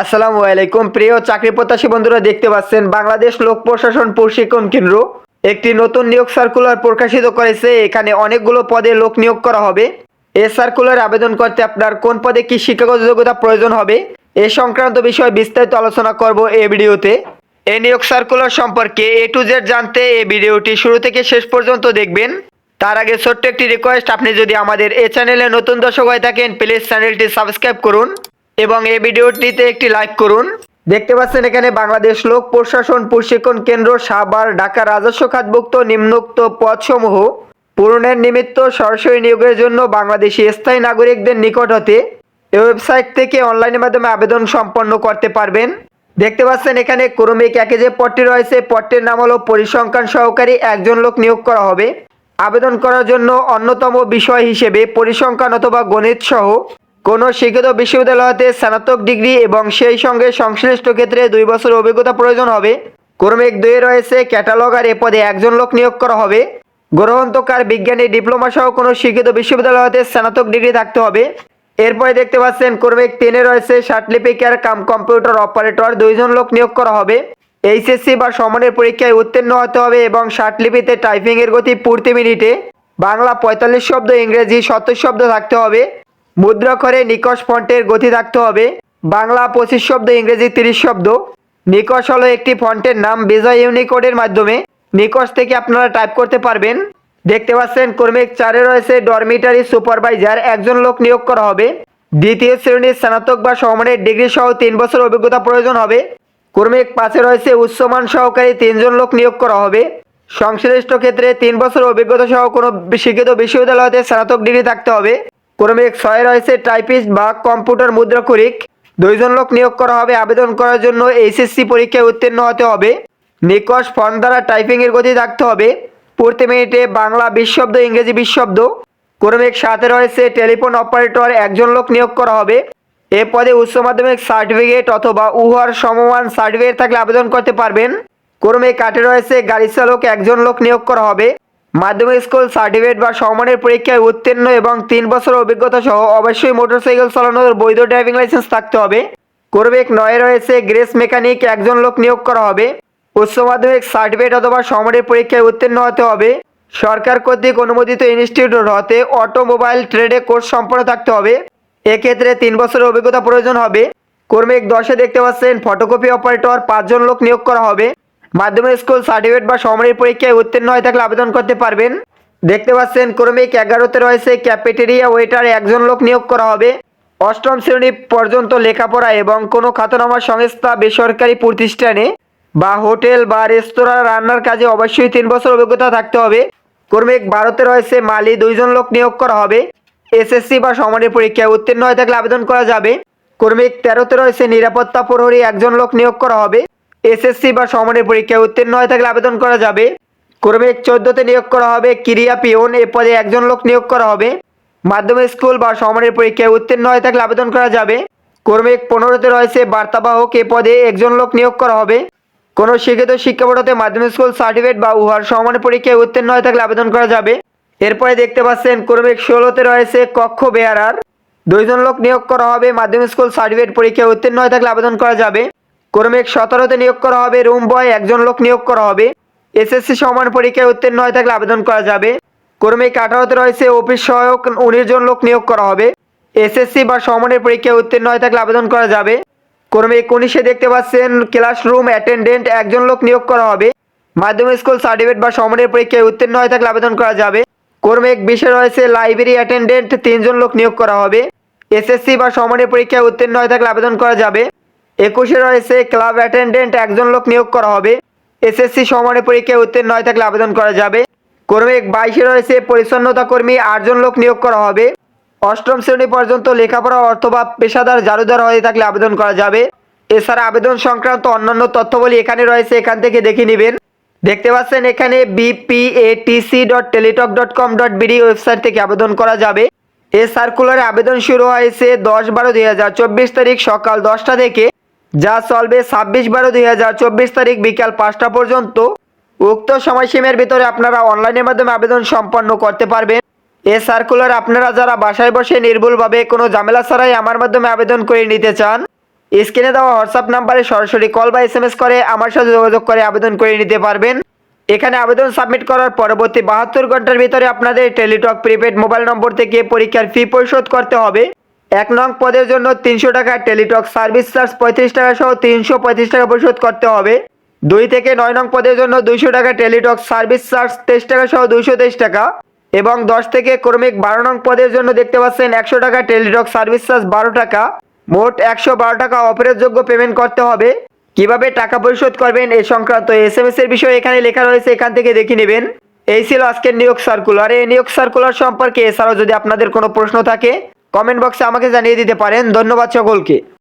আসসালামু আলাইকুম। প্রিয় চাকরি প্রত্যাশী বন্ধুরা, দেখতে পাচ্ছেন বাংলাদেশ লোক প্রশাসন প্রশিক্ষণ কেন্দ্র। একটি নতুন নিয়োগ সার্কুলার প্রকাশিত করেছে। এখানে অনেকগুলো পদে লোক নিয়োগ করা হবে। এ সার্কুলার আবেদন করতে আপনার কোন পদে কি শিক্ষাগত যোগ্যতা প্রয়োজন হবে, এ সংক্রান্ত বিষয়ে বিস্তারিত আলোচনা করব এই ভিডিওতে। এই নিয়োগ সার্কুলার সম্পর্কে এ টু জেড জানতে এই ভিডিওটি শুরু থেকে শেষ পর্যন্ত দেখবেন। তার আগে ছোট্ট একটি রিকোয়েস্ট আপনি যদি আমাদের এই চ্যানেলে নতুন দর্শক হয়ে থাকেন প্লিজ চ্যানেলটি সাবস্ক্রাইব করুন। এবং এই ভিডিওটিতে একটি লাইক করুন। দেখতে পাচ্ছেন এখানে বাংলাদেশ লোক প্রশাসন প্রশিক্ষণ কেন্দ্র সাভার ঢাকা রাজস্ব খাতভুক্ত নিম্নোক্ত পদসমূহ পূরণের নিমিত্ত সরাসরি নিয়োগের জন্য বাংলাদেশি স্থায়ী নাগরিকদের নিকট হতে এই ওয়েবসাইট থেকে অনলাইনের মাধ্যমে আবেদন সম্পন্ন করতে পারবেন। দেখতে পাচ্ছেন এখানে ক্রমিক একে যে পদটি রয়েছে, পদটির নাম হলো পরিসংখ্যান সহকারী একজন লোক নিয়োগ করা হবে। আবেদন করার জন্য অন্যতম বিষয় হিসেবে পরিসংখ্যান অথবা গণিত সহ কোনো শিক্ষিত বিশ্ববিদ্যালয়তে স্নাতক ডিগ্রি এবং সেই সঙ্গে সংশ্লিষ্ট ক্ষেত্রে দুই বছর অভিজ্ঞতা প্রয়োজন হবে। ক্রমিক দুয়ে রয়েছে ক্যাটালগার এ পদে একজন লোক নিয়োগ করা হবে। গ্রহণতকার বিজ্ঞানী, ডিপ্লোমা সহ কোনো শিক্ষিত বিশ্ববিদ্যালয়তে স্নাতক ডিগ্রি থাকতে হবে। এরপরে দেখতে পাচ্ছেন, ক্রমিক তিনে রয়েছে সার্টিফিকেট কাম কম্পিউটার অপারেটর, দুইজন লোক নিয়োগ করা হবে। এইচএসসি বা সমানের পরীক্ষায় উত্তীর্ণ হতে হবে এবং টাইপিং এর গতি প্রতি মিনিটে। বাংলা পঁয়তাল্লিশ শব্দ, ইংরেজি সত্তর শব্দ থাকতে হবে। মুদ্রাক্ষরে নিকশ ফন্টের গতি থাকতে হবে। বাংলা পঁচিশ শব্দ, ইংরেজি তিরিশ শব্দ। নিকশ হলো একটি ফন্টের নাম বিজয় ইউনিকোডের মাধ্যমে। নিকশ থেকে আপনারা টাইপ করতে পারবেন। দেখতে পাচ্ছেন, কর্মিক চারে রয়েছে ডরমিটারি সুপারভাইজার। একজন লোক নিয়োগ করা হবে। দ্বিতীয় শ্রেণির স্নাতক বা সমানের ডিগ্রি সহ তিন বছর অভিজ্ঞতা প্রয়োজন হবে। কর্মিক পাশে রয়েছে উচ্চমান সহকারী তিনজন লোক নিয়োগ করা হবে। সংশ্লিষ্ট ক্ষেত্রে তিন বছর অভিজ্ঞতা সহ কোনো শিক্ষিত বিশ্ববিদ্যালয়তে স্নাতক ডিগ্রি থাকতে হবে। ক্রমিক ছয় রয়েছে টাইপিস্ট বা কম্পিউটার মুদ্রা মুদ্রাক্ষরিক। দুইজন লোক নিয়োগ করা হবে, আবেদন করার জন্য এইচএসসি পরীক্ষায় উত্তীর্ণ হতে হবে। নিকশ ফর্ম দ্বারা টাইপিং এর গতি থাকতে হবে। প্রতি মিনিটে বাংলা বিশ শব্দ ইংরেজি বিশ শব্দ ক্রমিক সাথে রয়েছে, টেলিফোন অপারেটর, একজন লোক নিয়োগ করা হবে। এ পদে উচ্চ মাধ্যমিক সার্টিফিকেট অথবা উহার সমমান সার্টিফিকেট থাকলে আবেদন করতে পারবেন। ক্রমিক কাটে রয়েছে, গাড়ি চালক, একজন লোক নিয়োগ করা হবে। মাধ্যমিক স্কুল সার্টিফিকেট বা সমমানের পরীক্ষায় উত্তীর্ণ এবং তিন বছর অভিজ্ঞতা সহ অবশ্যই মোটরসাইকেল চালানোর বৈধ ড্রাইভিং লাইসেন্স থাকতে হবে। করবেক নয়ে রয়েছে গ্রেস মেকানিক একজন লোক নিয়োগ করা হবে। উচ্চ মাধ্যমিক সার্টিফিকেট অথবা সমমানের পরীক্ষায় উত্তীর্ণ হতে হবে। সরকার কর্তৃক অনুমোদিত ইনস্টিটিউট হতে অটোমোবাইল ট্রেডে কোর্স সম্পন্ন থাকতে হবে। এক্ষেত্রে তিন বছরের অভিজ্ঞতা প্রয়োজন হবে। কর্মিক দশে দেখতে পাচ্ছেন ফটোকপি অপারেটর, পাঁচজন লোক নিয়োগ করা হবে। মাধ্যমিক স্কুল সার্টিফিকেট বা সমানের পরীক্ষায় উত্তীর্ণ হয়ে থাকলে আবেদন করতে পারবেন। দেখতে পাচ্ছেন, ক্রমিক এগারোতে রয়েছে, ক্যাফেটেরিয়া ওয়েটার একজন লোক নিয়োগ করা হবে। অষ্টম শ্রেণি পর্যন্ত লেখাপড়া এবং কোনো খ্যাতনামা সংস্থা, বেসরকারি প্রতিষ্ঠানে বা হোটেল বা রেস্তোরাঁ রান্নার কাজে অবশ্যই তিন বছর অভিজ্ঞতা থাকতে হবে। কর্মিক বারোতে রয়েছে, মালি দুইজন লোক নিয়োগ করা হবে। এসএসসি বা সমানের পরীক্ষায় উত্তীর্ণ হয়ে থাকলে আবেদন করা যাবে। কর্মিক তেরোতে রয়েছে, নিরাপত্তা প্রহরী একজন লোক নিয়োগ করা হবে। এসএসসি বা সমানের পরীক্ষায় উত্তীর্ণ হয়ে থাকলে আবেদন করা যাবে। কর্মিক চোদ্দতে নিয়োগ করা হবে ক্রিয়া পিওন এ পদে একজন লোক নিয়োগ করা হবে। মাধ্যমিক স্কুল বা সমানের পরীক্ষায় উত্তীর্ণ হয়ে থাকলে আবেদন করা যাবে। কর্মিক পনেরোতে রয়েছে বার্তাবাহক এ পদে একজন লোক নিয়োগ করা হবে। কোনো শিক্ষিত শিক্ষা বোর্ডতে মাধ্যমিক স্কুল সার্টিফিকেট বা উহার সমানের পরীক্ষায় উত্তীর্ণ হয়ে থাকলে আবেদন করা যাবে। এরপরে দেখতে পাচ্ছেন কর্মিক ষোলোতে রয়েছে কক্ষ বেয়ারার। দুইজন লোক নিয়োগ করা হবে, মাধ্যমিক স্কুল সার্টিফিকেট পরীক্ষায় উত্তীর্ণ হয়ে থাকলে আবেদন করা যাবে। কর্মিক সতেরোতে নিয়োগ করা হবে, রুম বয় একজন লোক নিয়োগ করা হবে। এসএসসি সমান পরীক্ষায় উত্তীর্ণ হয়ে থাকলে আবেদন করা যাবে। কর্মিক আঠারোতে রয়েছে অফিস সহায়ক উনিশ জন লোক নিয়োগ করা হবে। এসএসসি বা সমানের পরীক্ষায় উত্তীর্ণ হয়ে থাকলে আবেদন করা যাবে। কর্মিক উনিশে দেখতে পাচ্ছেন, ক্লাসরুম অ্যাটেন্ডেন্ট একজন লোক নিয়োগ করা হবে। মাধ্যমিক স্কুল সার্টিফিকেট বা সমানের পরীক্ষায় উত্তীর্ণ হয়ে থাকলে আবেদন করা যাবে। কর্মিক বিশে রয়েছে লাইব্রেরি অ্যাটেন্ডেন্ট তিনজন লোক নিয়োগ করা হবে। এসএসসি বা সমানের পরীক্ষায় উত্তীর্ণ হয়ে থাকলে আবেদন করা যাবে। একুশে রয়েছে ক্লাব অ্যাটেন্ডেন্ট, একজন লোক নিয়োগ করা হবে। এসএসসি সমানের পরীক্ষায় উত্তীর্ণ হয়ে থাকলে আবেদন করা যাবে। কর্মিক বাইশে রয়েছে পরিচ্ছন্নতা কর্মী, আটজন লোক নিয়োগ করা হবে। অষ্টম শ্রেণি পর্যন্ত লেখাপড়া অথবা পেশাদার জারুদার হয়ে থাকলে আবেদন করা যাবে। এছাড়া আবেদন সংক্রান্ত অন্যান্য তথ্যবলী এখানে রয়েছে, এখান থেকে দেখে নেবেন। দেখতে পাচ্ছেন এখানে BPATC dot Teletalk dot com dot BD website থেকে আবেদন করা যাবে। এ সার্কুলারে আবেদন শুরু হয়েছে দশ বারো দুই হাজার চব্বিশ তারিখ সকাল দশটা থেকে। যা চলবে ছাব্বিশ বারো দুই তারিখ বিকাল পাঁচটা পর্যন্ত। উক্ত সময়সীমার ভিতরে আপনারা অনলাইনের মাধ্যমে আবেদন সম্পন্ন করতে পারবেন। এ সার্কুলার আপনারা যারা বাসায় বসে নির্ভুলভাবে কোনো ঝামেলা ছাড়াই আমার মাধ্যমে আবেদন করে নিতে চান, স্ক্রিনে দেওয়া হোয়াটসঅ্যাপ নাম্বারে সরাসরি কল বা এস করে আমার সাথে যোগাযোগ করে আবেদন করে নিতে পারবেন। এখানে আবেদন সাবমিট করার পরবর্তী বাহাত্তর ঘণ্টার ভিতরে আপনাদের টেলিটক প্রিপেড মোবাইল নম্বর থেকে পরীক্ষার ফি পরিশোধ করতে হবে। এক নং পদের জন্য তিনশো টাকা টেলিটক সার্ভিস চার্জ পঁয়ত্রিশ টাকা সহ তিনশো পঁয়ত্রিশ টাকা পরিশোধ করতে হবে। দুই থেকে নয় নং পদের জন্য দুইশো টাকা টেলিটক সার্ভিস চার্জ তেইশ টাকা সহ দুইশো তেইশ টাকা এবং দশ থেকে ক্রমিক বারো নং পদের জন্য দেখতে পাচ্ছেন একশো টাকা টেলিটক সার্ভিস চার্জ বারো টাকা। মোট একশো বারো টাকা অপেরোধযোগ্য পেমেন্ট করতে হবে। কীভাবে টাকা পরিশোধ করবেন এই সংক্রান্ত এস এম এর বিষয়ে এখানে লেখা রয়েছে, এখান থেকে দেখে নেবেন। এই ছিল আজকের নিয়োগ সার্কুলার। এই নিয়োগ সার্কুলার সম্পর্কে এছাড়াও যদি আপনাদের কোনো প্রশ্ন থাকে কমেন্ট বক্সে আমাকে জানিয়ে দিতে পারেন। ধন্যবাদ সকলকে।